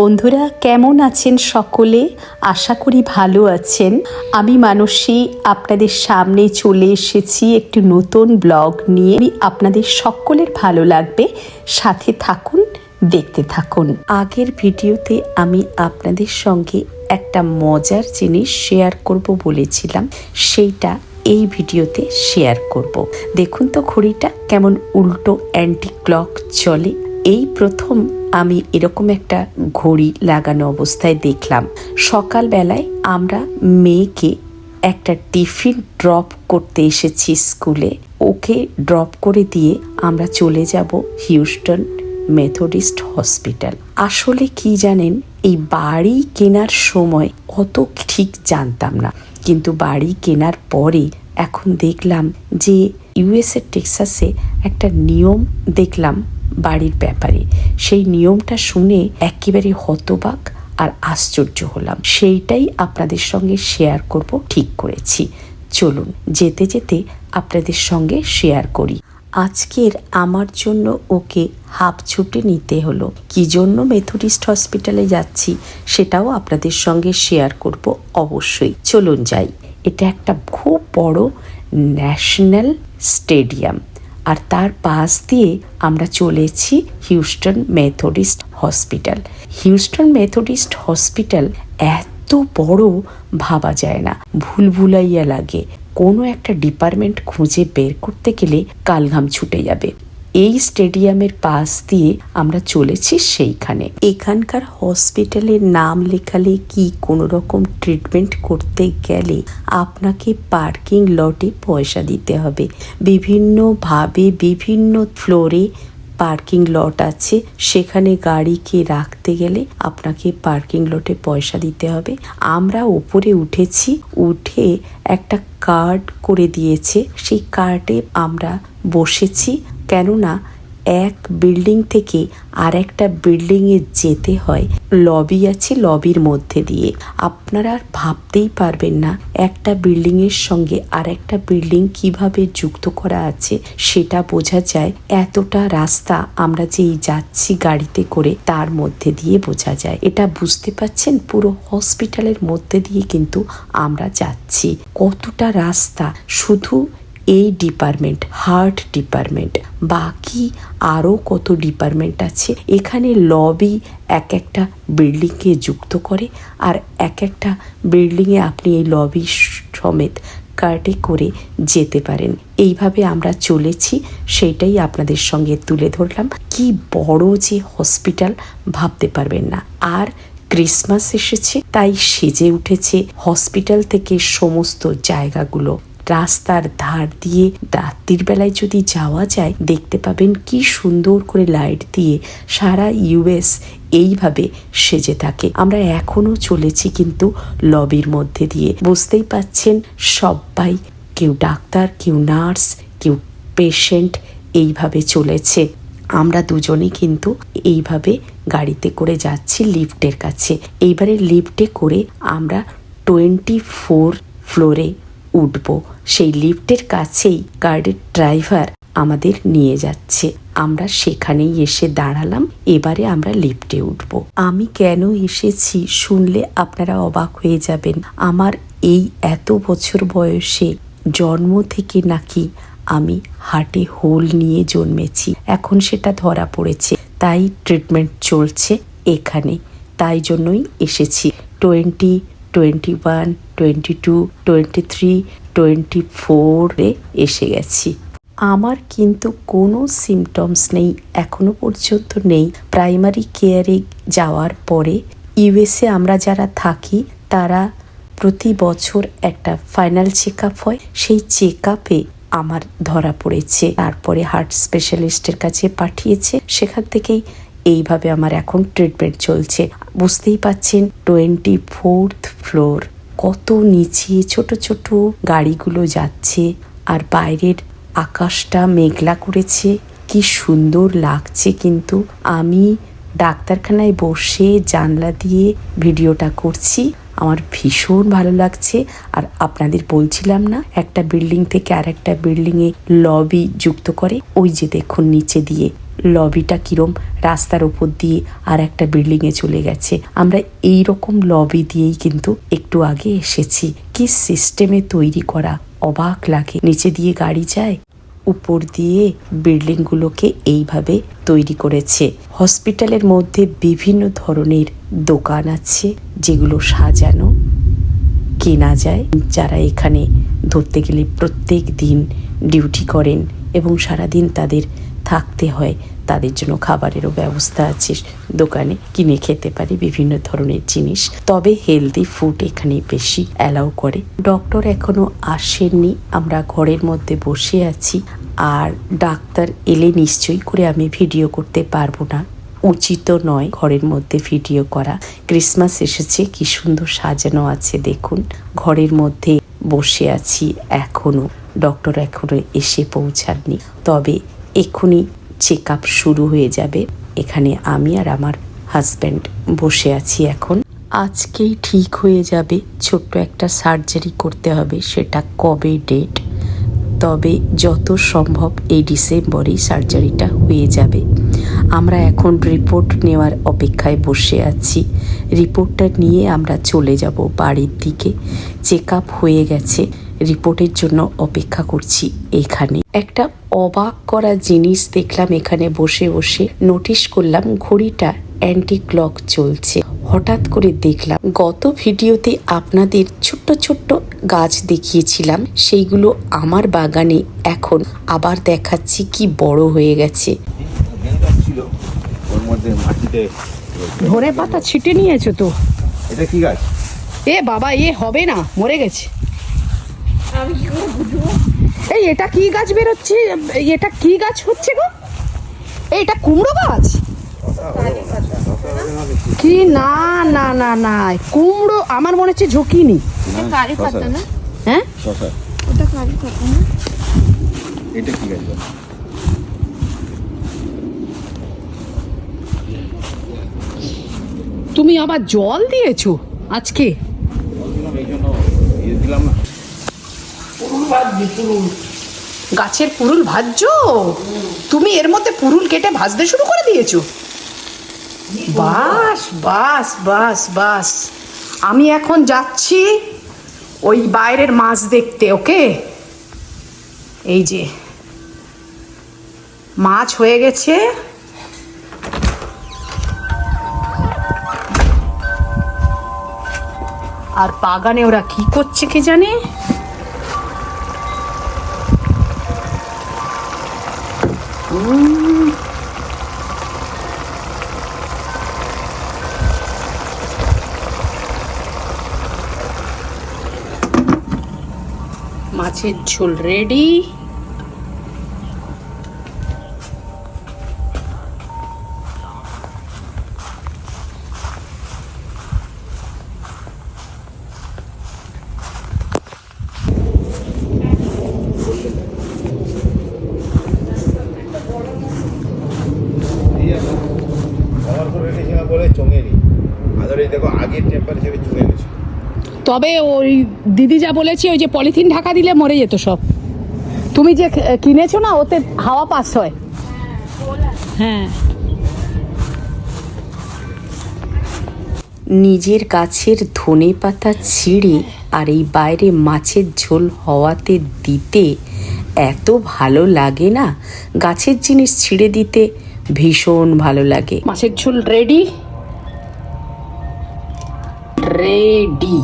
বন্ধুরা, কেমন আছেন সকলে? আশা করি ভালো আছেন। আমি মানসী, আপনাদের সামনে চলে এসেছি একটি নতুন ব্লগ নিয়ে। আপনাদের সকলের ভালো লাগবে। সাথে থাকুন, দেখতে থাকুন। আগের ভিডিওতে আমি আপনাদের সঙ্গে একটা মজার জিনিস শেয়ার করব বলেছিলাম। সেইটা এই ভিডিওতে শেয়ার করব। দেখুন তো, ঘড়িটা কেমন উল্টো অ্যান্টি ক্লক চলে। এই প্রথম আমি এরকম একটা ঘড়ি লাগানো অবস্থায় দেখলাম। সকালবেলায় আমরা মেয়েকে একটা টিফিন ড্রপ করতে এসেছি স্কুলে। ওকে ড্রপ করে দিয়ে আমরা চলে যাব হিউস্টন মেথডিস্ট হসপিটাল। আসলে কি জানেন, এই বাড়ি কেনার সময় অত ঠিক জানতাম না। কিন্তু বাড়ি কেনার পরে এখন দেখলাম যে ইউএসএ টেক্সাসে একটা নিয়ম দেখলাম বাড়ির ব্যাপারে। সেই নিয়মটা শুনে একেবারে হতবাক আর আশ্চর্য হলাম। সেইটাই আপনাদের সঙ্গে শেয়ার করব, ঠিক করেছি। চলুন, যেতে যেতে আপনাদের সঙ্গে শেয়ার করি। আজকের আমার জন্য ওকে হাফ ছুটে নিতে হলো। কি জন্য মেথডিস্ট হসপিটালে যাচ্ছি সেটাও আপনাদের সঙ্গে শেয়ার করব অবশ্যই। চলুন যাই। এটা একটা খুব বড় ন্যাশনাল স্টেডিয়াম আর তার পাশ দিয়ে আমরা চলেছি Houston Methodist hospital. Houston Methodist hospital এত বড় ভাবা যায় না ভুল ভুলাইয়া লাগে। কোনো একটা ডিপার্টমেন্ট খুঁজে বের করতে গেলে কালঘাম ছুটে যাবে। এই স্টেডিয়ামের পাশ দিয়ে আমরা চলেছি সেইখানে। এখানকার হসপিটালের নাম লেখালে কি কোনো রকম ট্রিটমেন্ট করতে গেলে আপনাকে পার্কিং লটে পয়সা দিতে হবে। বিভিন্নভাবে বিভিন্ন ফ্লোরে পার্কিং লট আছে। সেখানে গাড়িকে রাখতে গেলে আপনাকে পার্কিং লটে পয়সা দিতে হবে। আমরা উপরে উঠেছি, উঠে একটা কার্ড করে দিয়েছে। সেই কার্ডে আমরা বসেছি কেননা এক বিল্ডিং থেকে আর একটা বিল্ডিংয়ে যেতে হয়। লবি আছে লবির মধ্যে দিয়ে। আপনারা ভাবতেই পারবেন না একটা বিল্ডিংয়ের সঙ্গে আর একটা বিল্ডিং কীভাবে যুক্ত করা আছে, সেটা বোঝা যায়। এতটা রাস্তা আমরা যেই যাচ্ছি গাড়িতে করে, তার মধ্যে দিয়ে বোঝা যায়। এটা বুঝতে পাচ্ছেন? পুরো হসপিটালের মধ্যে দিয়ে কিন্তু আমরা যাচ্ছি। কতটা রাস্তা? শুধু এই ডিপার্টমেন্ট, হার্ট ডিপার্টমেন্ট। বাকি আরও কত ডিপার্টমেন্ট আছে, এখানে লবি এক একটা বিল্ডিংকে যুক্ত করে আর এক একটা বিল্ডিংয়ে আপনি এই লবি সমেত কার্টে করে যেতে পারেন। এইভাবে আমরা চলেছি, সেইটাই আপনাদের সঙ্গে তুলে ধরলাম। কি বড় যে হসপিটাল ভাবতে পারবেন না। আর ক্রিসমাস এসেছে, তাই সেজে উঠেছে হসপিটাল থেকে সমস্ত জায়গাগুলো। রাস্তার ধার দিয়ে রাত্রির বেলায় যদি যাওয়া যায়, দেখতে পাবেন কি সুন্দর করে লাইট দিয়ে সারা ইউএস এইভাবে সেজে থাকে। আমরা এখনও চলেছি কিন্তু লবির মধ্যে দিয়ে। বুঝতেই পাচ্ছেন, সবাই কেউ ডাক্তার, কেউ নার্স, কেউ পেশেন্ট এইভাবে চলেছে। আমরা দুজনেই কিন্তু এইভাবে গাড়িতে করে যাচ্ছি লিফটের কাছে। এইবারে লিফটে করে আমরা টোয়েন্টি ফোর ফ্লোরে উঠব। সেই লিফটের কাছেই গাড়ির ড্রাইভার আমাদের নিয়ে যাচ্ছে। আমরা সেখানেই এসে দাঁড়ালাম, এবারে আমরা লিফটে উঠব। আমি কেন এসেছি শুনলে আপনারা অবাক হয়ে যাবেন। আমার এই এত বছর বয়সে জন্ম থেকে নাকি আমি হাটে হোল নিয়ে জন্মেছি। এখন সেটা ধরা পড়েছে। তাই ট্রিটমেন্ট চলছে এখানে। তাই জন্যই এসেছি। Twenty twenty one twenty two, twenty three, twenty ফোরে এসে গেছি। আমার কিন্তু কোনো সিমটমস নেই, এখনও পর্যন্ত নেই। প্রাইমারি কেয়ারে যাওয়ার পরে ইউএসএ আমরা যারা থাকি, তারা প্রতি বছর একটা ফাইনাল চেক হয়। সেই চেক আমার ধরা পড়েছে। তারপরে হার্ট স্পেশালিস্টের কাছে পাঠিয়েছে। সেখান থেকেই এইভাবে আমার এখন ট্রিটমেন্ট চলছে। বুঝতেই পাচ্ছেন, টোয়েন্টি ফোর্থ ফ্লোর কত নিচে ছোট ছোট গাড়িগুলো যাচ্ছে আর বাইরের আকাশটা মেঘলা করেছে। কি সুন্দর লাগছে কিন্তু। আমি ডাক্তারখানায় বসে জানলা দিয়ে ভিডিওটা করছি। আমার ভীষণ ভালো লাগছে আর আপনাদের বলছিলাম না, একটা বিল্ডিং থেকে আর একটা বিল্ডিংয়ে লবি যুক্ত করে। ওই যে দেখুন নিচে দিয়ে। লবিটা কিরম রাস্তার উপর দিয়ে আর একটা বিল্ডিংয়ে চলে গেছে। আমরা এই রকম লবি দিয়েই কিন্তু একটু আগে এসেছি। কি সিস্টেমে তৈরি করা? অবাক লাগে। নিচে দিয়ে গাড়ি যায়, উপর দিয়ে বিল্ডিংগুলোকে এইভাবে তৈরি করেছে। হসপিটালের মধ্যে বিভিন্ন ধরনের দোকান আছে, যেগুলো সাজানো, কেনা যায়। যারা এখানে ধরতে গেলে প্রত্যেক দিন ডিউটি করেন এবং সারাদিন তাদের থাকতে হয়। তাদের জন্য খাবারেরও ব্যবস্থা আছে। দোকানে কিনে খেতে পারে বিভিন্ন ধরনের জিনিস। তবে হেলদি ফুড এখানে বেশি অ্যালাউ করে। ডক্টর এখনও আসেননি। আমরা ঘরের মধ্যে বসে আছি। আর ডাক্তার এলে নিশ্চয়ই করে আমি ভিডিও করতে পারব না। উচিত নয় ঘরের মধ্যে ভিডিও করা। ক্রিসমাস এসেছে, কি সুন্দর সাজানো আছে, দেখুন। ঘরের মধ্যে বসে আছি এখনও। ডক্টর এখনও এসে পৌঁছাননি। তবে এক্ষুনি চেক আপ শুরু হয়ে যাবে। এখানে আমি আর আমার হাজব্যান্ড বসে আছি এখন। আজকেই ঠিক হয়ে যাবে। ছোট্ট একটা সার্জারি করতে হবে, সেটা কবে ডেট? তবে যত সম্ভব এই ডিসেম্বরেই সার্জারিটা হয়ে যাবে। আমরা এখন রিপোর্ট নেওয়ার অপেক্ষায় বসে আছি। রিপোর্টটা নিয়ে আমরা চলে যাব বাড়ির দিকে। চেক আপ হয়ে গেছে। রিপোর্টের জন্য অপেক্ষা করছি এখানে একটা অবাক করা জিনিস দেখলাম এখানে বসে বসে। নোটিশ করলাম ঘড়িটা অ্যান্টি ক্লক চলছে। হঠাৎ করে দেখলাম গত ভিডিওতে আপনাদের ছোট্ট ছোট্ট গাছ দেখিয়েছিলাম। সেইগুলো আমার বাগানে এখন আবার দেখাচ্ছি কি বড় হয়ে গেছে। ধরে পাতা ছিটে নিয়েছো তো। এটা কি গাছ? এ বাবা এ হবে না মরে গেছে। এই এটা কি গাছ বেরোচ্ছে? এটা কি গাছ হচ্ছে গো? এটা কুমড়ো গাছ? কি? না না না না কুমড়ো আমার মনে হচ্ছে ঝুঁকিনি। কারি পাতা না? হ্যাঁ? শশা। ওটা কারি পাতা না? এটা কি গাছ তুমি আবার জল দিয়েছ আজকে? দিলাম এই গাছের পুরুল ভাজছো তুমি এর মধ্যে পুরুল কেটে ভাজতে শুরু করে দিয়েছ। বাস বাস বাস বাস। আমি এখন যাচ্ছি ওই বাইরের মাছ দেখতে ওকে? এই যে মাছ হয়ে গেছে। আর বাগানে ওরা কি করছে কে জানে? মাছের ঝোল রেডি দেখো আগের টেম্পারেচারে গেছে তবে ওই দিদি যা বলেছে ওই যে পলিথিন ঢাকা দিলে মরে যেত সব। তুমি যে কিনেছো না ওতে হাওয়া পাস হয়। হ্যাঁ। নিজের গাছের ধনে পাতা ছিঁড়ে আর এই বাইরে মাছের ঝোল হওয়াতে দিতে এত ভালো লাগে না। গাছের জিনিস ছিঁড়ে দিতে ভীষণ ভালো লাগে। মাছের ঝোল রেডি রেডি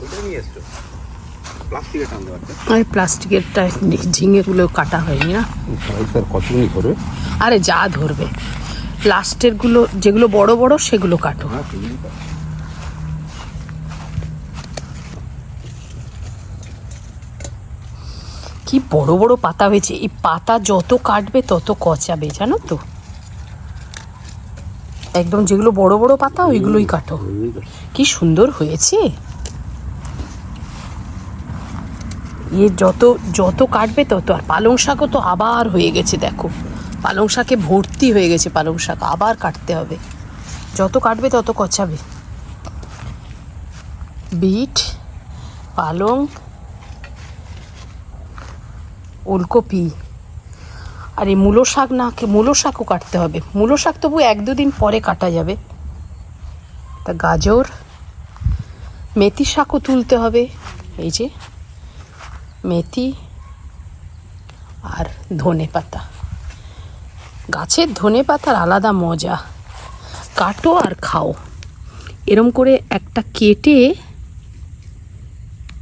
ওইটা নিয়ে এসছো প্লাস্টিকের টানতে পারছে আর প্লাস্টিকেরটা ঝিঙেগুলো কাটা হয়নি না? স্যার কতগুলি ধরবে? আরে যা ধরবে। লাস্টেরগুলো যেগুলো বড় বড় সেগুলো কাটো। হ্যাঁ কি বড় বড় পাতা হয়েছে। এই পাতা যত কাটবে তত কচাবে জানো তো? একদম যেগুলো বড় বড় পাতা ওইগুলোই কাটো। কি সুন্দর হয়েছে। এ যত যত কাটবে তত, আর পালং শাকও তো আবার হয়ে গেছে, দেখো। পালং শাকে ভর্তি হয়ে গেছে পালং শাক, আবার কাটতে হবে। যত কাটবে তত কচাবে। বিট, পালং, ওলকপি। আর এই মূলো শাক না মূলো শাকও কাটতে হবে। মূলো শাক তবু এক দুদিন পরে কাটা যাবে। তা গাজর, মেথি শাকও তুলতে হবে। এই যে মেথি আর ধনে পাতা। গাছের ধনে পাতার আলাদা মজা। কাটো আর খাও। এরম করে একটা কেটে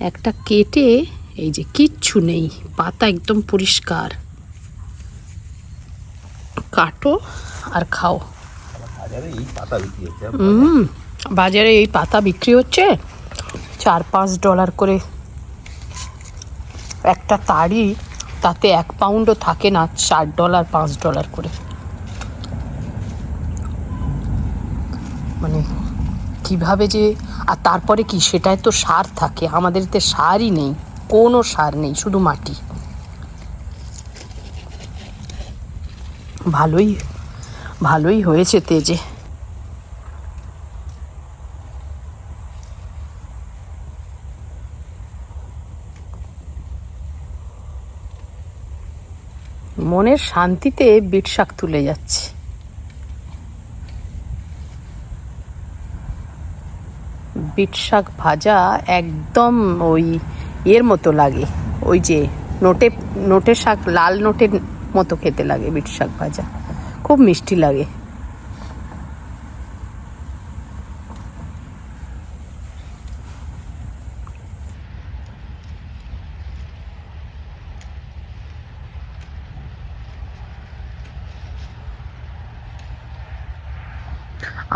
একটা কেটে এই যে কিচ্ছু নেই পাতা একদম পরিষ্কার। কাটো আর খাও। বাজারে এই পাতা বিক্রি হচ্ছে? হুম বাজারে এই পাতা বিক্রি হচ্ছে। চার পাঁচ ডলার করে একটা তাড়ি তাতে এক পাউন্ডও থাকে না, চার ডলার পাঁচ ডলার করে। মানে কীভাবে যে, আর তারপরে কি, সেটায় তো সার থাকে, আমাদের এতে সারই নেই, কোনো সার নেই, শুধু মাটি। ভালোই ভালোই হয়েছে তেজে। মনের শান্তিতে বিট শাক তুলে যাচ্ছে। বিট শাক ভাজা একদম ওই এর মতো লাগে, ওই যে নোটে নোটে শাক, লাল নোটের মতো খেতে লাগে বিট শাক ভাজা। খুব মিষ্টি লাগে।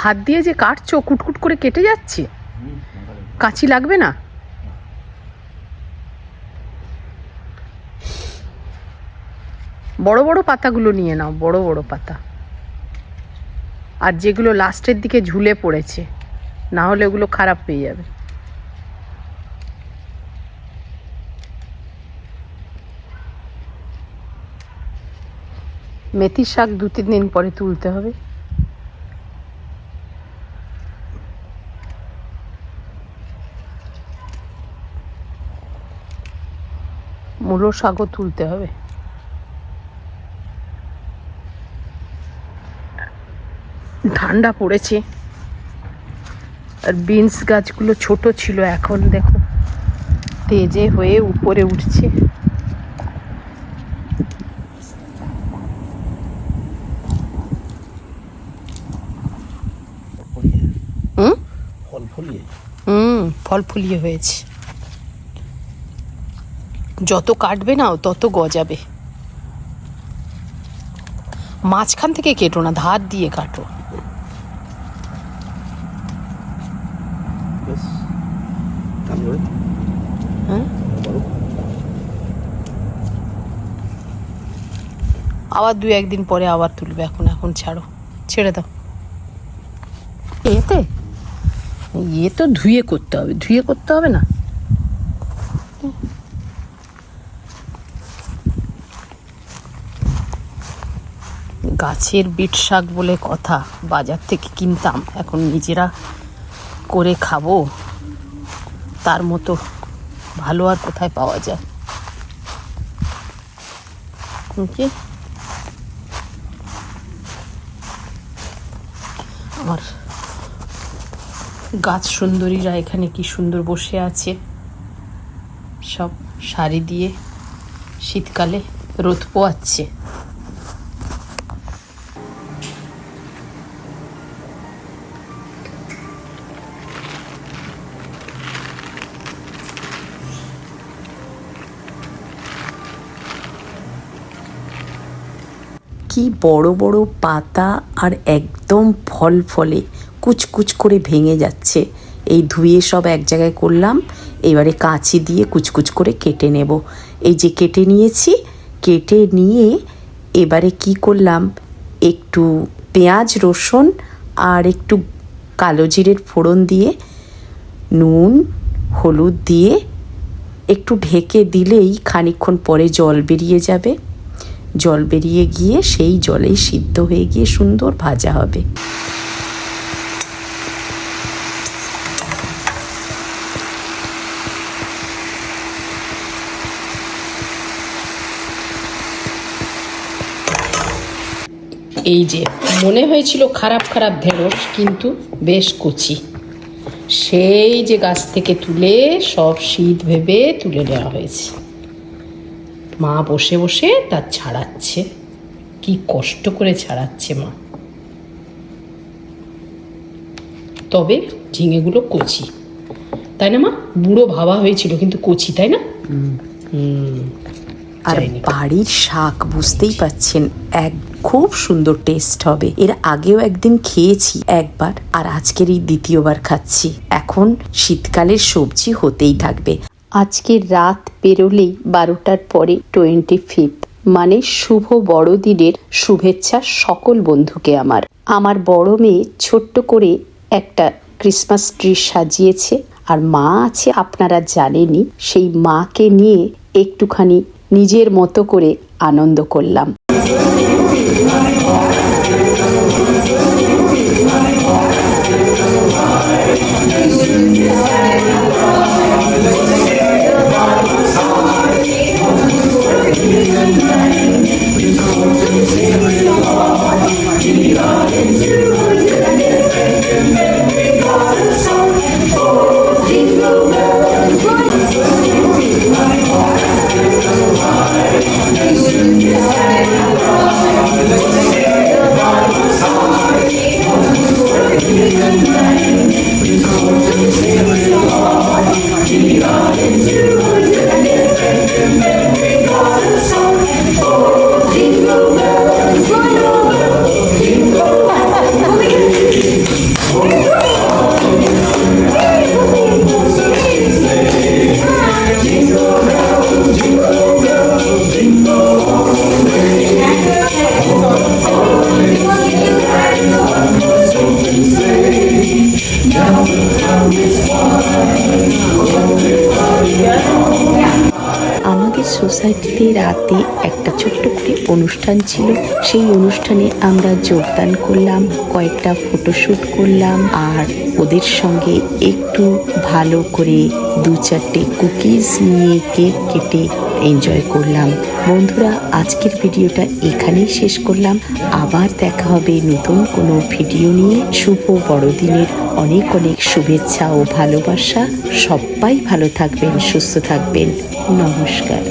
হাত দিয়ে যে কাটছো, কুটকুট করে কেটে যাচ্ছে। কাঁচি লাগবে না? বড় বড় পাতাগুলো নিয়ে নাও, বড় বড় পাতা। আর যেগুলো লাস্টের দিকে ঝুলে পড়েছে, না হলে ওগুলো খারাপ হয়ে যাবে। মেথি শাক দু তিন দিন পরে তুলতে হবে। মূলো শাকও তুলতে হবে। ঠান্ডা পড়েছে। আর বিনস গাছগুলো ছোট ছিল এখন দেখো তেজে হয়ে উপরে উঠছে। হুম ফল ফলিয়ে। হুম ফল ফুলিয়ে হয়েছে। যত কাটবে না তত গজাবে। মাঝখান থেকে কেটো না ধার দিয়ে কাটো। হ্যাঁ? আবার দু একদিন পরে আবার তুলবে এখন এখন ছাড়ো। ছেড়ে দাও। এতে? ইয়ে তো ধুয়ে করতে হবে ধুয়ে করতে হবে না? গাছের বিট শাক বলে কথা। বাজার থেকে কিনতাম, এখন নিজেরা করে খাব। তার মতো ভালো আর কোথায় পাওয়া যায়? কি? আমার গাছ সুন্দরীরা এখানে কি সুন্দর বসে আছে? সব শাড়ি দিয়ে শীতকালে রোদ পোয়াচ্ছে। কি বড় বড় পাতা আর একদম ফল ফলে কুচকুচ করে ভেঙে যাচ্ছে। এই ধুয়ে সব এক জায়গায় করলাম, এবারে কাঁচি দিয়ে কুচকুচ করে কেটে নেব। এই যে কেটে নিয়েছি, কেটে নিয়ে এবারে কি করলাম? একটু পেঁয়াজ, রসুন আর একটু কালো জিরের ফোড়ন দিয়ে, নুন, হলুদ দিয়ে একটু ঢেকে দিলেই খানিকক্ষণ পরে জল বেরিয়ে যাবে। জল বেরিয়ে গিয়ে সেই জলেই সিদ্ধ হয়ে গিয়ে সুন্দর ভাজা হবে। এই যে, মনে হয়েছিল খারাপ খারাপ ঢেঁড়স, কিন্তু বেশ কচি। সেই যে গাছ থেকে তুলে সব শীত ভেবে তুলে নেওয়া হয়েছে। মা বসে বসে তার ছাড়াচ্ছে। কি কষ্ট করে ছাড়াচ্ছে মা। তবে ঝিঙেগুলো কচি। তাই না মা? বুড়ো ভাবা হয়েছিল কিন্তু কচি তাই না? আর বাড়ির শাক বুঝতেই পাচ্ছেন এক খুব সুন্দর টেস্ট হবে। এর আগেও একদিন খেয়েছি একবার আর আজকের এই দ্বিতীয়বার খাচ্ছি। এখন শীতকালের সবজি হতেই থাকবে। আজকের রাত পেরোলেই বারোটার পরে টোয়েন্টি ফিফথ মানে শুভ বড়দিনের শুভেচ্ছা সকল বন্ধুকে আমার। আমার বড় মেয়ে ছোট্ট করে একটা ক্রিসমাস ট্রি সাজিয়েছে, আর মা আছে আপনারা জানেনই, সেই মাকে নিয়ে একটুখানি নিজের মতো করে আনন্দ করলাম। He was born, he died in সোসাইটিতে রাতে একটা ছোট্ট করে অনুষ্ঠান ছিল। সেই অনুষ্ঠানে আমরা যোগদান করলাম, কয়েকটা ফটোশ্যুট করলাম আর ওদের সঙ্গে একটু ভালো করে দু চারটে কুকিজ নিয়ে কেক কেটে এনজয় করলাম। বন্ধুরা, আজকের ভিডিওটা এখানেই শেষ করলাম। আবার দেখা হবে নতুন কোনো ভিডিও নিয়ে। শুভ বড়দিনের অনেক অনেক শুভেচ্ছা ও ভালোবাসা। সবাই ভালো থাকবেন, সুস্থ থাকবেন। নমস্কার।